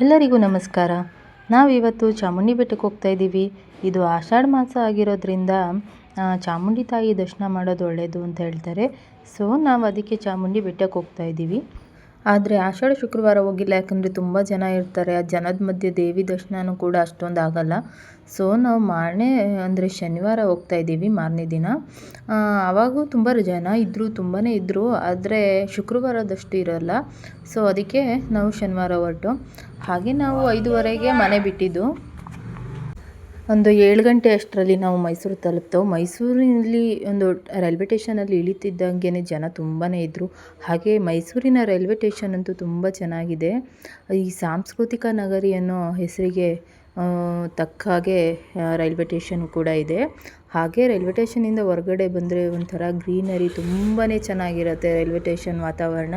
ಎಲ್ಲರಿಗೂ ನಮಸ್ಕಾರ. ನಾವಿವತ್ತು ಚಾಮುಂಡಿ ಬೆಟ್ಟಕ್ಕೆ ಹೋಗ್ತಾ ಇದ್ದೀವಿ. ಇದು ಆಷಾಢ ಮಾಸ ಆಗಿರೋದ್ರಿಂದ ಚಾಮುಂಡಿ ತಾಯಿ ದರ್ಶನ ಮಾಡೋದು ಒಳ್ಳೆಯದು ಅಂತ ಹೇಳ್ತಾರೆ. ಸೊ, ನಾವು ಅದಕ್ಕೆ ಚಾಮುಂಡಿ ಬೆಟ್ಟಕ್ಕೆ ಹೋಗ್ತಾ ಇದ್ದೀವಿ. ಆದರೆ ಆಷಾಢ ಶುಕ್ರವಾರ ಹೋಗಿಲ್ಲ, ಯಾಕಂದರೆ ತುಂಬ ಜನ ಇರ್ತಾರೆ. ಆ ಜನದ ಮಧ್ಯೆ ದೇವಿ ದರ್ಶನವೂ ಕೂಡ ಅಷ್ಟೊಂದು ಆಗಲ್ಲ. ಸೊ ನಾವು ಮಾರನೇ, ಅಂದರೆ ಶನಿವಾರ ಹೋಗ್ತಾ ಇದ್ದೀವಿ, ಮಾರನೇ ದಿನ. ಆವಾಗೂ ತುಂಬ ಜನ ಇದ್ದರು ತುಂಬಾ ಇದ್ದರು ಆದರೆ ಶುಕ್ರವಾರದಷ್ಟು ಇರೋಲ್ಲ. ಸೊ ಅದಕ್ಕೆ ನಾವು ಶನಿವಾರ ಹೊರಟು. ಹಾಗೆ ನಾವು ಐದುವರೆಗೆ ಮನೆ ಬಿಟ್ಟಿದ್ದು. ಒಂದು ಏಳು ಗಂಟೆ ಅಷ್ಟರಲ್ಲಿ ನಾವು ಮೈಸೂರು ತಲುಪ್ತೇವೆ. ಮೈಸೂರಿನಲ್ಲಿ ಒಂದು ರೈಲ್ವೆ ಟೇಷನಲ್ಲಿ ಇಳಿತಿದ್ದಂಗೆ ಜನ ತುಂಬಾ ಇದ್ದರು ಹಾಗೆ ಮೈಸೂರಿನ ರೈಲ್ವೆ ಸ್ಟೇಷನ್ ಅಂತೂ ತುಂಬ ಚೆನ್ನಾಗಿದೆ. ಈ ಸಾಂಸ್ಕೃತಿಕ ನಗರಿ ಅನ್ನೋ ಹೆಸರಿಗೆ ತಕ್ಕ ಹಾಗೆ ರೈಲ್ವೆ ಸ್ಟೇಷನ್ ಕೂಡ ಇದೆ. ಹಾಗೆ ರೈಲ್ವೆ ಟೇಷನಿಂದ ಹೊರಗಡೆ ಬಂದರೆ ಒಂಥರ ಗ್ರೀನರಿ ತುಂಬಾ ಚೆನ್ನಾಗಿರುತ್ತೆ ರೈಲ್ವೆ ಸ್ಟೇಷನ್ ವಾತಾವರಣ.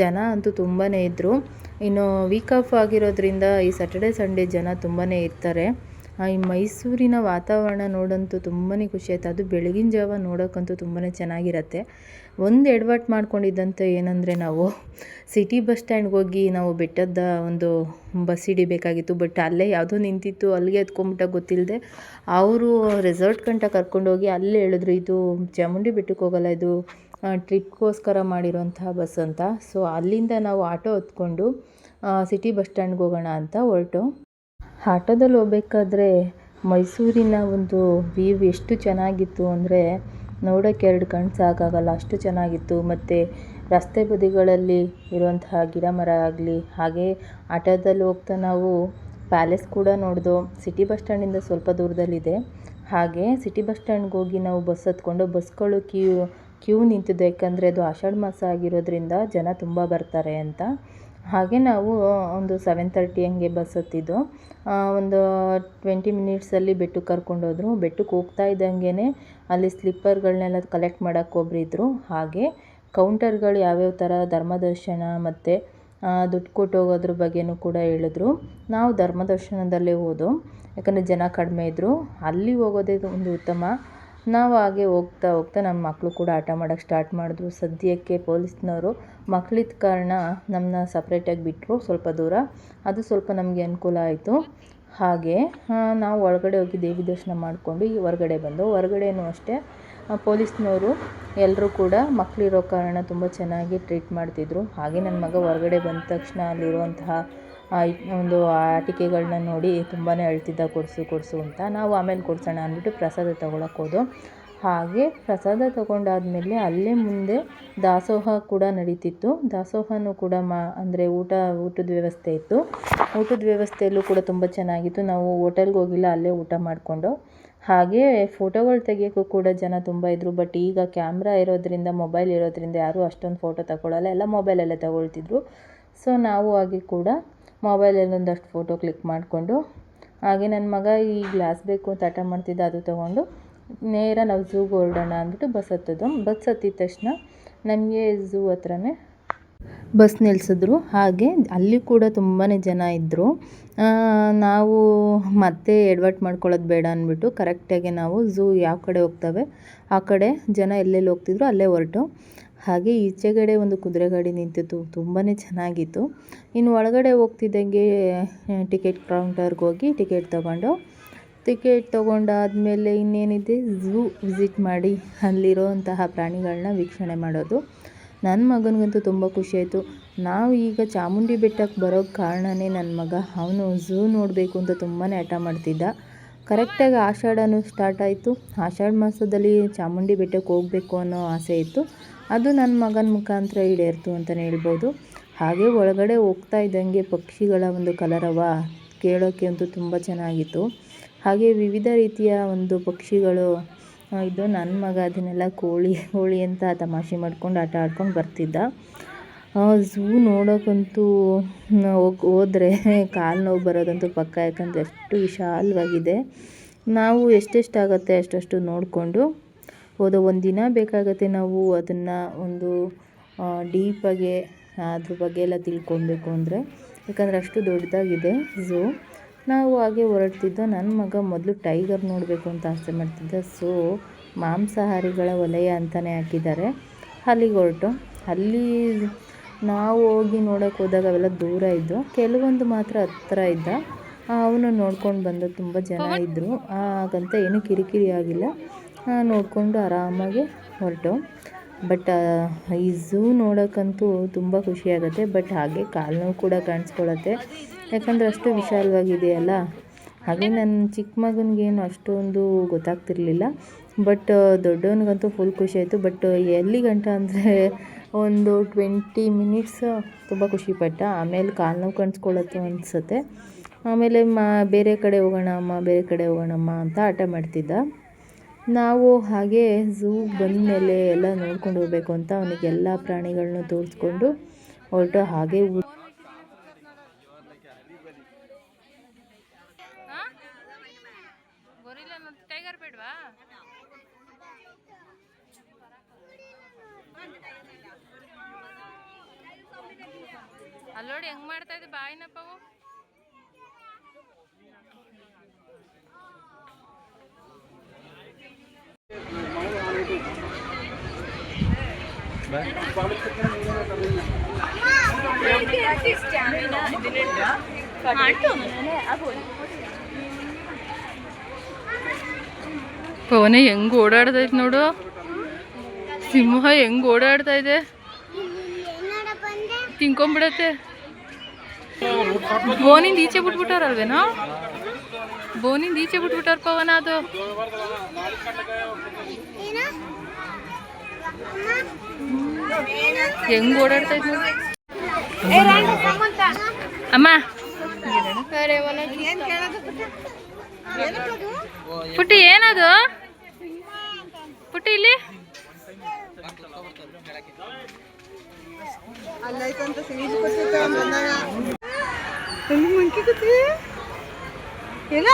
ಜನ ಅಂತೂ ತುಂಬಾ ಇದ್ದರು ಇನ್ನು ವೀಕ್ ಆಫ್ ಆಗಿರೋದ್ರಿಂದ ಈ ಸ್ಯಾಟರ್ಡೆ ಸಂಡೇ ಜನ ತುಂಬಾ ಇರ್ತಾರೆ. ಈ ಮೈಸೂರಿನ ವಾತಾವರಣ ನೋಡಂತೂ ತುಂಬಾ ಖುಷಿ ಆಯ್ತು. ಅದು ಬೆಳಗಿನ ಜಾವ ನೋಡೋಕ್ಕಂತೂ ತುಂಬಾ ಚೆನ್ನಾಗಿರತ್ತೆ. ಒಂದು ಎಡವಟ್ಟು ಮಾಡ್ಕೊಂಡಿದ್ದಂಥ ಏನಂದರೆ ನಾವು ಸಿಟಿ ಬಸ್ ಸ್ಟ್ಯಾಂಡ್ಗೆ ಹೋಗಿ ನಾವು ಬೆಟ್ಟದ ಒಂದು ಬಸ್ ಹಿಡಿಬೇಕಾಗಿತ್ತು. ಬಟ್ ಅಲ್ಲೇ ಯಾವುದೋ ನಿಂತಿತ್ತು, ಅಲ್ಲಿಗೆ ಎತ್ಕೊಂಬಿಟ್ಟ ಗೊತ್ತಿಲ್ಲದೆ ಅವರು ರೆಸಾರ್ಟ್ ಗಂಟ ಕರ್ಕೊಂಡೋಗಿ ಅಲ್ಲೇ ಹೇಳಿದ್ರು, ಇದು ಚಾಮುಂಡಿ ಬೆಟ್ಟಕ್ಕೆ ಹೋಗಲ್ಲ, ಇದು ಟ್ರಿಪ್ಗೋಸ್ಕರ ಮಾಡಿರೋಂತಹ ಬಸ್ ಅಂತ. ಸೊ ಅಲ್ಲಿಂದ ನಾವು ಆಟೋ ಹತ್ಕೊಂಡು ಸಿಟಿ ಬಸ್ ಸ್ಟ್ಯಾಂಡ್ಗೆ ಹೋಗೋಣ ಅಂತ ಹೊರಟು. ಆಟೋದಲ್ಲಿ ಹೋಗ್ಬೇಕಾದ್ರೆ ಮೈಸೂರಿನ ಒಂದು ವ್ಯೂ ಎಷ್ಟು ಚೆನ್ನಾಗಿತ್ತು ಅಂದರೆ ನೋಡೋಕ್ಕೆ ಎರಡು ಕಣ್ಣು ಸಾಕಾಗಲ್ಲ, ಅಷ್ಟು ಚೆನ್ನಾಗಿತ್ತು. ಮತ್ತು ರಸ್ತೆ ಬದಿಗಳಲ್ಲಿ ಇರುವಂತಹ ಗಿಡ ಮರ ಆಗಲಿ, ಹಾಗೆ ಆಟೋದಲ್ಲಿ ಹೋಗ್ತಾ ನಾವು ಪ್ಯಾಲೇಸ್ ಕೂಡ ನೋಡ್ದು. ಸಿಟಿ ಬಸ್ ಸ್ಟ್ಯಾಂಡಿಂದ ಸ್ವಲ್ಪ ದೂರದಲ್ಲಿದೆ. ಹಾಗೆ ಸಿಟಿ ಬಸ್ ಸ್ಟ್ಯಾಂಡ್ಗೆ ಹೋಗಿ ನಾವು ಬಸ್ ಹತ್ಕೊಂಡು ಬಸ್ಗಳು ಕ್ಯೂ ಕ್ಯೂ ನಿಂತಿದ್ದು ಯಾಕಂದರೆ ಅದು ಆಷಾಢ ಮಾಸ ಆಗಿರೋದ್ರಿಂದ ಜನ ತುಂಬ ಬರ್ತಾರೆ ಅಂತ. ಹಾಗೆ ನಾವು ಒಂದು ಸೆವೆನ್ ತರ್ಟಿ ಹಂಗೆ ಬಸ್ ಹತ್ತಿದ್ದು. ಒಂದು ಟ್ವೆಂಟಿ ಮಿನಿಟ್ಸಲ್ಲಿ ಬೆಟ್ಟಕ್ಕೆ ಕರ್ಕೊಂಡೋದ್ರು. ಬೆಟ್ಟಕ್ಕೆ ಹೋಗ್ತಾ ಇದ್ದಂಗೆ ಅಲ್ಲಿ ಸ್ಲಿಪ್ಪರ್ಗಳನ್ನೆಲ್ಲ ಕಲೆಕ್ಟ್ ಮಾಡೋಕ್ಕೆ ಒಬ್ರು ಇದ್ದರು ಹಾಗೆ ಕೌಂಟರ್ಗಳು ಯಾವ್ಯಾವ ಥರ ಧರ್ಮದರ್ಶನ ಮತ್ತು ದುಡ್ಡು ಕೊಟ್ಟು ಹೋಗೋದ್ರ ಬಗ್ಗೆನೂ ಕೂಡ ಹೇಳಿದ್ರು. ನಾವು ಧರ್ಮದರ್ಶನದಲ್ಲೇ ಹೋದೋ, ಯಾಕಂದರೆ ಜನ ಕಡಿಮೆ ಇದ್ದರು ಅಲ್ಲಿ ಹೋಗೋದೇ ಒಂದು ಉತ್ತಮ. ನಾವು ಹಾಗೆ ಹೋಗ್ತಾ ಹೋಗ್ತಾ ನಮ್ಮ ಮಕ್ಕಳು ಕೂಡ ಆಟ ಮಾಡೋಕ್ಕೆ ಸ್ಟಾರ್ಟ್ ಮಾಡಿದ್ರು. ಸದ್ಯಕ್ಕೆ ಪೊಲೀಸ್ನವರು ಮಕ್ಕಳಿದ್ದ ಕಾರಣ ನಮ್ಮನ್ನ ಸಪ್ರೇಟಾಗಿ ಬಿಟ್ಟರು ಸ್ವಲ್ಪ ದೂರ. ಅದು ಸ್ವಲ್ಪ ನಮಗೆ ಅನುಕೂಲ ಆಯಿತು. ಹಾಗೆ ನಾವು ಒಳಗಡೆ ಹೋಗಿ ದೇವಿ ದರ್ಶನ ಮಾಡಿಕೊಂಡು ಈ ಹೊರಗಡೆ ಬಂದು, ಹೊರಗಡೆನೂ ಅಷ್ಟೇ ಪೊಲೀಸ್ನವರು ಎಲ್ಲರೂ ಕೂಡ ಮಕ್ಕಳಿರೋ ಕಾರಣ ತುಂಬ ಚೆನ್ನಾಗಿ ಟ್ರೀಟ್ ಮಾಡ್ತಿದ್ರು. ಹಾಗೆ ನನ್ನ ಮಗ ಹೊರಗಡೆ ಬಂದ ತಕ್ಷಣ ಅಲ್ಲಿರುವಂತಹ ಒಂದು ಆಟಿಕೆಗಳನ್ನ ನೋಡಿ ತುಂಬಾ ಅಳ್ತಿದ್ದ ಕೊಡಿಸು ಕೊಡಿಸು ಅಂತ ನಾವು ಆಮೇಲೆ ಕೊಡ್ಸೋಣ ಅಂದ್ಬಿಟ್ಟು ಪ್ರಸಾದ ತೊಗೊಳಕ್ಕೆ ಹೋದೋ ಹಾಗೆ ಪ್ರಸಾದ ತೊಗೊಂಡಾದ್ಮೇಲೆ ಅಲ್ಲೇ ಮುಂದೆ ದಾಸೋಹ ಕೂಡ ನಡೀತಿತ್ತು. ದಾಸೋಹನೂ ಕೂಡ ಮಾ, ಅಂದರೆ ಊಟ, ಊಟದ ವ್ಯವಸ್ಥೆ ಇತ್ತು. ಊಟದ ವ್ಯವಸ್ಥೆಯಲ್ಲೂ ಕೂಡ ತುಂಬ ಚೆನ್ನಾಗಿತ್ತು. ನಾವು ಹೋಟೆಲ್ಗೆ ಹೋಗಿಲ್ಲ, ಅಲ್ಲೇ ಊಟ ಮಾಡಿಕೊಂಡು. ಹಾಗೆ ಫೋಟೋಗಳು ತೆಗಿಯೋಕ್ಕೂ ಕೂಡ ಜನ ತುಂಬ ಇದ್ದರು ಬಟ್ ಈಗ ಕ್ಯಾಮ್ರಾ ಇರೋದರಿಂದ, ಮೊಬೈಲ್ ಇರೋದರಿಂದ ಯಾರೂ ಅಷ್ಟೊಂದು ಫೋಟೋ ತಗೊಳ್ಳಲ್ಲ ಎಲ್ಲ ಮೊಬೈಲಲ್ಲೇ ತಗೊಳ್ತಿದ್ರು. ಸೊ, ನಾವು ಹಾಗೆ ಕೂಡ ಮೊಬೈಲಲ್ಲಿ ಒಂದಷ್ಟು ಫೋಟೋ ಕ್ಲಿಕ್ ಮಾಡಿಕೊಂಡು, ಹಾಗೆ ನನ್ನ ಮಗ ಈ ಗ್ಲಾಸ್ ಬೇಕು ಅಂತ ಹಠ ಮಾಡ್ತಿದ್ದ, ಅದು ತೊಗೊಂಡು ನೇರ ನಾವು ಝೂಗೆ ಹೊರಡೋಣ ಅಂದ್ಬಿಟ್ಟು ಬಸ್ ಹತ್ತೋದು. ಬಸ್ ಹತ್ತಿದ ತಕ್ಷಣ ನಮಗೆ ಝೂ ಹತ್ರನೇ ಬಸ್ ನಿಲ್ಲಿಸಿದ್ರು ಹಾಗೆ ಅಲ್ಲಿ ಕೂಡ ತುಂಬಾ ಜನ ಇದ್ದರು ನಾವು ಮತ್ತೆ ಎಡ್ವರ್ಟ್ ಮಾಡ್ಕೊಳ್ಳೋದು ಬೇಡ ಅಂದ್ಬಿಟ್ಟು ಕರೆಕ್ಟಾಗಿ ನಾವು ಝೂ ಯಾವ ಕಡೆ ಹೋಗ್ತವೆ, ಆ ಕಡೆ ಜನ ಎಲ್ಲೆಲ್ಲಿ ಹೋಗ್ತಿದ್ರು ಅಲ್ಲೇ ಹೊರಟು. ಹಾಗೆ ಈಚೆಗಡೆ ಒಂದು ಕುದುರೆ ಗಾಡಿ ನಿಂತಿತ್ತು ತುಂಬಾ ಚೆನ್ನಾಗಿತ್ತು. ಇನ್ನು ಒಳಗಡೆ ಹೋಗ್ತಿದ್ದಂಗೆ ಟಿಕೆಟ್ ಕೌಂಟರ್ಗೆ ಹೋಗಿ ಟಿಕೆಟ್ ತೊಗೊಂಡು, ಟಿಕೆಟ್ ತೊಗೊಂಡಾದಮೇಲೆ ಇನ್ನೇನಿದೆ, ಝೂ ವಿಸಿಟ್ ಮಾಡಿ ಅಲ್ಲಿರೋಂತಹ ಪ್ರಾಣಿಗಳನ್ನ ವೀಕ್ಷಣೆ ಮಾಡೋದು. ನನ್ನ ಮಗನಿಗಂತೂ ತುಂಬ ಖುಷಿಯಾಯಿತು. ನಾವು ಈಗ ಚಾಮುಂಡಿ ಬೆಟ್ಟಕ್ಕೆ ಬರೋ ಕಾರಣನೇ ನನ್ನ ಮಗ. ಅವನು ಝೂ ನೋಡಬೇಕು ಅಂತ ತುಂಬಾ ಹಠ ಮಾಡ್ತಿದ್ದ. ಕರೆಕ್ಟಾಗಿ ಆಷಾಢನೂ ಸ್ಟಾರ್ಟ್ ಆಯಿತು. ಆಷಾಢ ಮಾಸದಲ್ಲಿ ಚಾಮುಂಡಿ ಬೆಟ್ಟಕ್ಕೆ ಹೋಗಬೇಕು ಅನ್ನೋ ಆಸೆ ಇತ್ತು. ಅದು ನನ್ನ ಮಗನ ಮುಖಾಂತರ ಈಡೇರ್ತು ಅಂತಲೇ ಹೇಳ್ಬೋದು. ಹಾಗೆ ಒಳಗಡೆ ಹೋಗ್ತಾ ಇದ್ದಂಗೆ ಪಕ್ಷಿಗಳ ಒಂದು ಕಲರವ ಕೇಳೋಕ್ಕೆ ಅಂತೂ ತುಂಬ ಚೆನ್ನಾಗಿತ್ತು. ಹಾಗೆ ವಿವಿಧ ರೀತಿಯ ಒಂದು ಪಕ್ಷಿಗಳು ಇದು ನನ್ನ ಮಗ ಅದನ್ನೆಲ್ಲ ಕೋಳಿ ಕೋಳಿ ಅಂತ ತಮಾಷೆ ಮಾಡ್ಕೊಂಡು ಆಟ ಆಡ್ಕೊಂಡು ಬರ್ತಿದ್ದ. ಝೂ ನೋಡೋಕ್ಕಂತೂ ಹೋದರೆ ಕಾಲು ನೋವು ಬರೋದಂತೂ ಪಕ್ಕ ಯಾಕಂದರೆ ಅಷ್ಟು ವಿಶಾಲವಾಗಿದೆ. ನಾವು ಎಷ್ಟೆಷ್ಟಾಗುತ್ತೆ ಅಷ್ಟಷ್ಟು ನೋಡಿಕೊಂಡು, ಹೋದ ಒಂದು ದಿನ ಬೇಕಾಗತ್ತೆ ನಾವು ಅದನ್ನು ಒಂದು ಡೀಪಾಗೆ ಅದ್ರ ಬಗ್ಗೆ ಎಲ್ಲ ತಿಳ್ಕೊಬೇಕು ಅಂದರೆ. ಯಾಕಂದರೆ ಅಷ್ಟು ದೊಡ್ಡದಾಗಿದೆ ಝೂ. ನಾವು ಹಾಗೆ ಹೊರಡ್ತಿದ್ದೋ ನನ್ನ ಮಗ ಮೊದಲು ಟೈಗರ್ ನೋಡಬೇಕು ಅಂತ ಆಸೆ ಮಾಡ್ತಿದ್ದ. ಸೊ, ಮಾಂಸಾಹಾರಿಗಳ ವಲಯ ಅಂತಲೇ ಹಾಕಿದ್ದಾರೆ. ಅಲ್ಲಿಗೆ ಹೊರಟು. ಅಲ್ಲಿ ನಾವು ಹೋಗಿ ನೋಡೋಕೆ ಹೋದಾಗ ಅವೆಲ್ಲ ದೂರ ಇದ್ದು ಕೆಲವೊಂದು ಮಾತ್ರ ಹತ್ರ ಇದ್ದ. ಅವನು ನೋಡ್ಕೊಂಡು ಬಂದ ತುಂಬ ಜನ ಇದ್ದರು ಹಾಗಂತ ಏನೂ ಕಿರಿಕಿರಿ ಆಗಿಲ್ಲ. ನೋಡಿಕೊಂಡು ಆರಾಮಾಗಿ ಹೊರಟು. ಬಟ್ ಈ ಝೂ ನೋಡೋಕ್ಕಂತೂ ತುಂಬ ಖುಷಿಯಾಗುತ್ತೆ ಬಟ್ ಹಾಗೆ ಕಾಲು ನೋವು ಕೂಡ ಕಾಣಿಸ್ಕೊಳತ್ತೆ. ಯಾಕಂದರೆ ಅಷ್ಟು ವಿಶಾಲವಾಗಿದೆಯಲ್ಲ ಹಾಗೆ ನನ್ನ ಚಿಕ್ಕ ಮಗನಿಗೇನು ಅಷ್ಟೊಂದು ಗೊತ್ತಾಗ್ತಿರ್ಲಿಲ್ಲ. ಬಟ್ ದೊಡ್ಡವನಿಗಂತೂ ಫುಲ್ ಖುಷಿ ಆಯಿತು. ಬಟ್ ಎಲ್ಲಿ ಗಂಟ ಅಂದರೆ ಒಂದು ಟ್ವೆಂಟಿ ಮಿನಿಟ್ಸ್ ತುಂಬ ಖುಷಿಪಟ್ಟ. ಆಮೇಲೆ ಕಾಲು ನೋವು ಕಾಣಿಸ್ಕೊಳ್ಳುತ್ತೆ ಅನಿಸುತ್ತೆ. ಆಮೇಲೆ ಮಾ, ಬೇರೆ ಕಡೆ ಹೋಗೋಣ ಅಮ್ಮ, ಬೇರೆ ಕಡೆ ಹೋಗೋಣಮ್ಮ ಅಂತ ಹಠ ಮಾಡ್ತಿದ್ದ. ನಾವು ಹಾಗೆ ಝೂ ಬಂದಮೇಲೆ ಎಲ್ಲ ನೋಡ್ಕೊಂಡು ಹೋಗಬೇಕು ಅಂತ ಅವನಿಗೆ ಎಲ್ಲ ಪ್ರಾಣಿಗಳನ್ನೂ ತೋರಿಸ್ಕೊಂಡು ಹೊರಟು ಹಾಗೆ ಟೈಗರ್ ಬೇಡವಾ ಅಲ್ಲೋಡಿ ಹೆಂಗ್ ಮಾಡ್ತಾ ಇದ್ದೆ ಬಾಯಿನಪ್ಪ ಅವು? ಪವನ ಹೆಂಗ್ ಓಡಾಡ್ತೈತೆ ನೋಡು? ಸಿಂಹ ಹೆಂಗ್ ಓಡಾಡ್ತಾ ಇದೆ? ತಿನ್ಕೊಂಬಿಡತ್ತೆ ಬೋನಿಂದ ಈಚೆ ಬಿಟ್ಬಿಟ್ಟಾರಲ್ವೇನೋ ಬೋನಿಂದ ಈಚೆ ಬಿಟ್ಬಿಟ್ಟಾರ ಪವನ ಅದು ಹೆಂಗ್ ಓಡಾಡ್ತಾ ನೋಡು ಅಮ್ಮ ಪುಟ್ಟಿ ಏನದು ಪುಟ್ಟಿ ಇಲ್ಲಿ ಅಲ್ಲೈತಂತ ಸಿಗೀಜ್ ಮಂಕಿ ಕೂತಿ ಇಲ್ಲ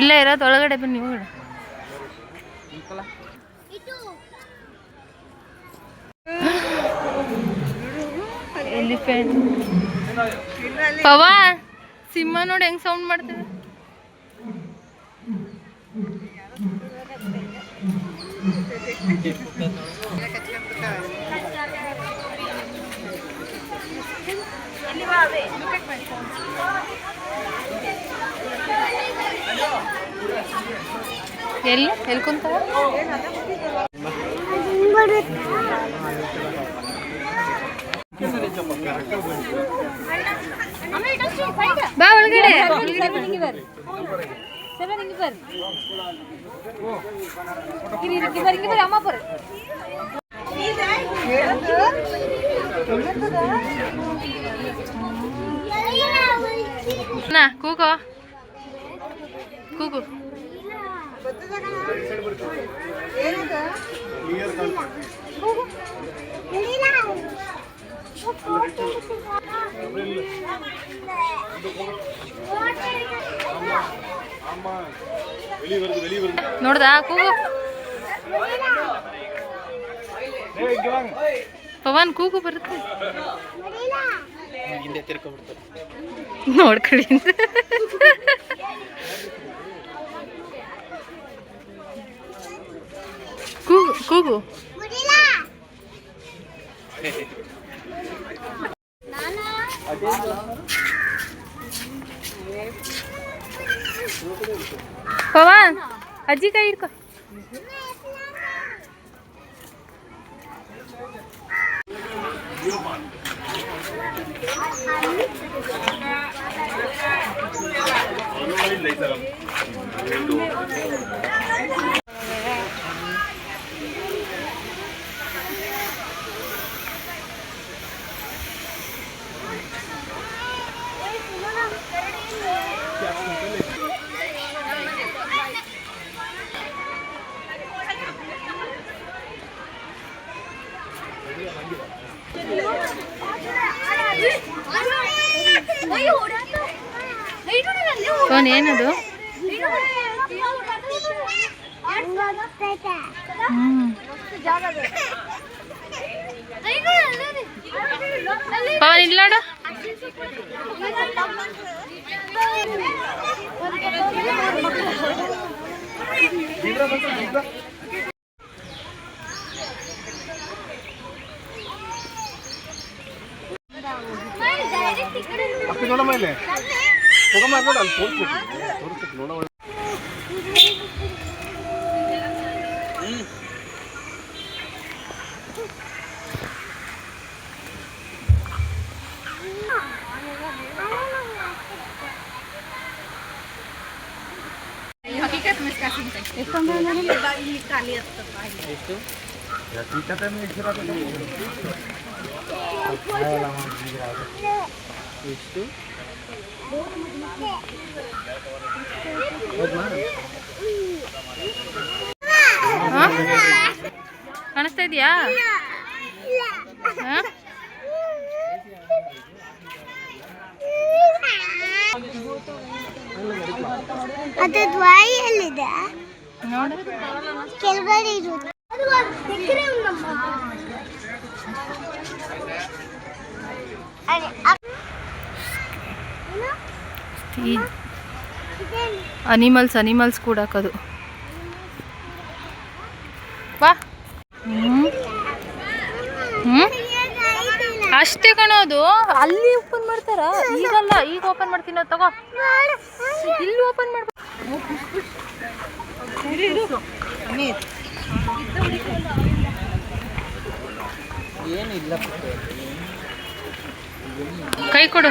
ಇಲ್ಲ ಇರೋದು, ಒಳಗಡೆ ಬನ್ನಿ ಹೋಗೋಣ ಎಲಿಫೆಂಟ್ ಪವನ್ ಸಿಂಹ ನೋಡಿ ಹೆಂಗ್ ಸೌಂಡ್ ಮಾಡ್ತದೆ? ಎಲ್ಲಿ ಎಲ್ಲಿ ಕುಂತಾವ ಬಾ ಒಳಗಡೆ ನಾ ಕೂಗೋ ಕೂಗು ಏನದು ನೋಡ್ದಾ ಕೂಗು. ಪವನ್ ಕೂಗು ಬರುತ್ತೆ. ನೋಡ್ಕಡಿ ಕೂಗು ಕೂಗು ಪವನ್ ಅಜ್ಜಿ ಕೈ ಹಿಡ್ಕೊ ಪವನ್ ಏನದು ಹ್ಮ್ ಪವನ್ ಇಲ್ಲ ನೋಡು ತೋರಿಸ್ತೀನಿ ನೋಡಮ್ಮ ಇಲ್ಲಿ ತಗೊಂಬ ನೋಡು ಅಲ್ಲಿ ತೋರಿಸ್ಬೇಕು ತೋರಿಸ್ಬೇಕು ನೋಡಮ್ಮ ಕಾಣಿಸ್ತಾ ಇದೆಯಾ ಹಾ? ಅದ್ರದ್ದು ಇದೆಯಾ? ಅದು ನೋಡು. ಕೆಳಗಡೆ ಇರುತ್ತೆ. ಅದು ತೆಗ್ದ್ರೆ ಉಂಟಮ್ಮ. ಅದೇ, ಅಪ್- ಏನು? ಅನಿಮಲ್ಸ್ ಅನಿಮಲ್ಸ್ ಕೂಡ ಹಾಕೋದು. ವಾ. ತೆಗಿಯೋದು ಅಷ್ಟೇ ಕಣೋದು ಅಲ್ಲಿ ಓಪನ್ ಮಾಡ್ತಾರ? ಈಗಲ್ಲ, ಈಗ ಓಪನ್ ಮಾಡ್ತೀನಿ ತಗೋ. ಇಲ್ಲಿ ಓಪನ್ ಮಾಡ್ಬೇಕು ಕೈ ಕೊಡು.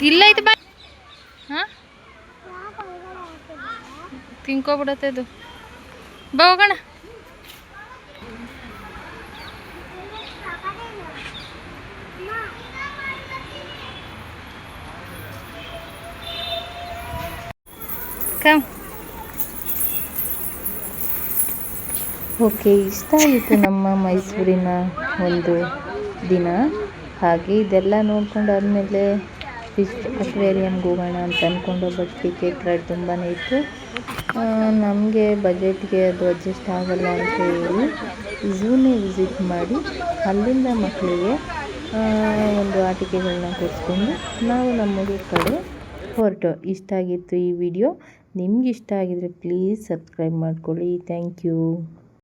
ಇಲ್ಲ ಇದು ಬಾ ಹಾಂ? ತಿನ್ಕೋಬಿಡತ್ತೆ ಇದು. ಬಾ ಹೋಗೋಣ. ಕಮ್ ಓಕೆ ಇಷ್ಟ ಆಯಿತು ನಮ್ಮ ಮೈಸೂರಿನ ಒಂದು ದಿನ. ಹಾಗೆ ಇದೆಲ್ಲ ನೋಡ್ಕೊಂಡಾದ್ಮೇಲೆ ಫಿಶ್ ಅಕ್ವೇರಿಯಮ್ಗೆ ಹೋಗೋಣ ಅಂತ ಅಂದ್ಕೊಂಡು ಬಟ್ ಟಿಕೆಟ್ ರೇಟ್ ತುಂಬಾ ಇತ್ತು. ನಮಗೆ ಬಜೆಟ್ಗೆ ಅದು ಅಡ್ಜಸ್ಟ್ ಆಗಲ್ಲ ಅಂತ ಹೇಳಿ ಝೂನೇ ವಿಸಿಟ್ ಮಾಡಿ ಅಲ್ಲಿಂದ ಮಕ್ಕಳಿಗೆ ಒಂದು ಆಟಿಕೆಗಳನ್ನ ಕೊಡಿಸ್ಕೊಂಡು ನಾವು ನಮಗೆ ಕಡೆ ಹೊರಟು. ಇಷ್ಟ ಆಗಿತ್ತು ಈ ವಿಡಿಯೋ ನಿಮ್ಗೆ ಇಷ್ಟ ಪ್ಲೀಸ್ ಸಬ್ಸ್ಕ್ರೈಬ್ ಮಾಡ್ಕೊಳ್ಳಿ. Thank you